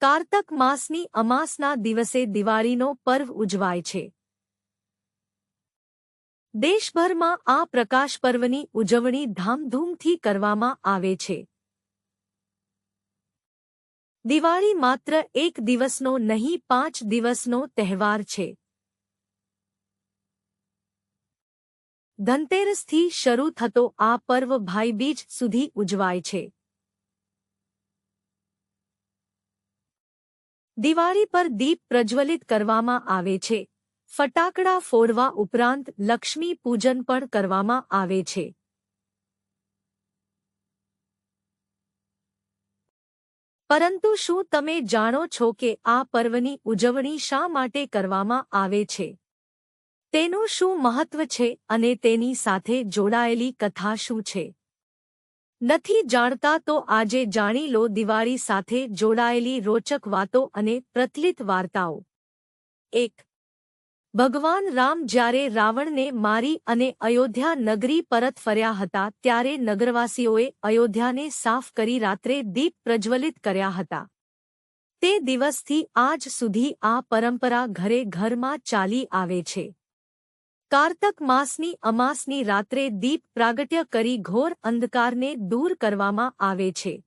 કારતક માસની અમાસના દિવસે દિવાળીનો પર્વ ઉજવાય છે. દેશભરમાં આ પ્રકાશ પર્વની ઉજવણી ધામધૂમથી કરવામાં આવે છે. દિવાળી માત્ર એક દિવસનો નહીં, પાંચ દિવસનો તહેવાર છે. ધનતેરસથી શરૂ થતો આ પર્વ ભાઈબીજ સુધી ઉજવાય છે. દિવાળી પર દીપ પ્રજ્વલિત કરવામાં આવે છે. ફટાકડા ફોડવા ઉપરાંત લક્ષ્મી પૂજન પણ કરવામાં આવે છે. પરંતુ શું તમે જાણો છો કે આ પર્વની ઉજવણી શા માટે કરવામાં આવે છે? તેનું શું મહત્વ છે અને તેની સાથે જોડાયેલી કથા શું છે? નથી જાણતા તો આજે જાણી લો દિવાળી સાથે જોડાયેલી રોચક વાતો અને પ્રચલિત વાર્તાઓ. એક, ભગવાન રામ જ્યારે રાવણને મારી અને અયોધ્યા નગરી પરત ફર્યા હતા ત્યારે નગરવાસીઓએ અયોધ્યાને સાફ કરી રાત્રે દીપ પ્રજ્વલિત કર્યા હતા. તે દિવસથી આજ સુધી આ પરંપરા ઘરે ઘરમાં ચાલી આવે છે. કારતક માસની અમાસની રાત્રે દીપ પ્રાગટ્ય કરી ઘોર અંધકારને દૂર કરવામાં આવે છે.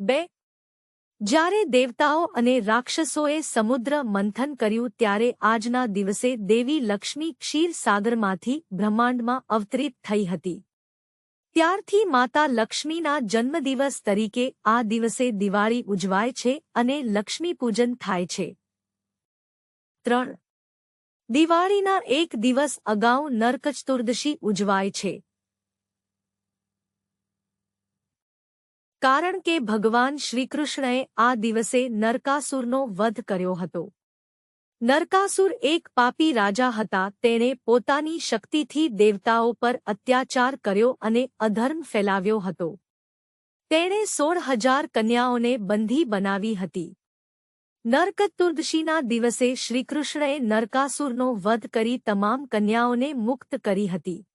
બે. જ્યારે દેવતાઓ અને રાક્ષસોએ સમુદ્ર મંથન કર્યું ત્યારે આજના દિવસે દેવી લક્ષ્મી ક્ષીરસાગરમાંથી બ્રહ્માંડમાં અવતરિત થઈ હતી. ત્યારથી માતા લક્ષ્મીના જન્મદિવસ તરીકે આ દિવસે દિવાળી ઉજવાય છે અને લક્ષ્મીપૂજન થાય છે. ત્રણ. દિવાળીના એક દિવસ અગાઉ નરકચતુર્દશી ઉજવાય છે. કારણ કે ભગવાન શ્રીકૃષ્ણએ આ દિવસે નરકાસુરનો વધ કર્યો હતો. નરકાસુર એક પાપી રાજા હતા, તેણે પોતાની શક્તિથી દેવતાઓ પર અત્યાચાર કર્યો અને અધર્મ ફેલાવ્યો હતો. તેણે સોળ હજાર કન્યાઓને બંધી બનાવી હતી. નરકતુર્દશીના દિવસે શ્રીકૃષ્ણએ નરકાસુરનો વધ કરી તમામ કન્યાઓને મુક્ત કરી હતી.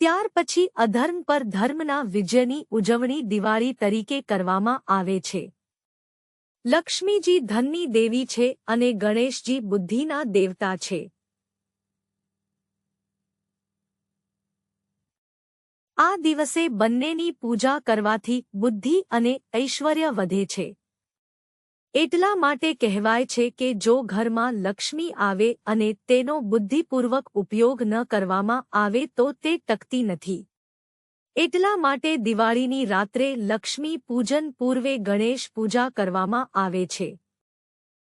ત્યાર પછી અધર્મ પર ધર્મના વિજયની ઉજવણી દિવાળી તરીકે કરવામાં આવે છે. લક્ષ્મીજી ધનની દેવી છે અને ગણેશજી બુદ્ધિના દેવતા છે. આ દિવસે બંનેની પૂજા કરવાથી બુદ્ધિ અને ઐશ્વર્ય વધે છે. એટલા માટે કહેવાય છે કે જો ઘરમાં લક્ષ્મી આવે અને તેનો બુદ્ધિપૂર્વક ઉપયોગ ન કરવામાં આવે તો તે ટકતી નથી. એટલા માટે દિવાળીની રાત્રે લક્ષ્મી પૂજન પૂર્વે ગણેશ પૂજા કરવામાં આવે છે.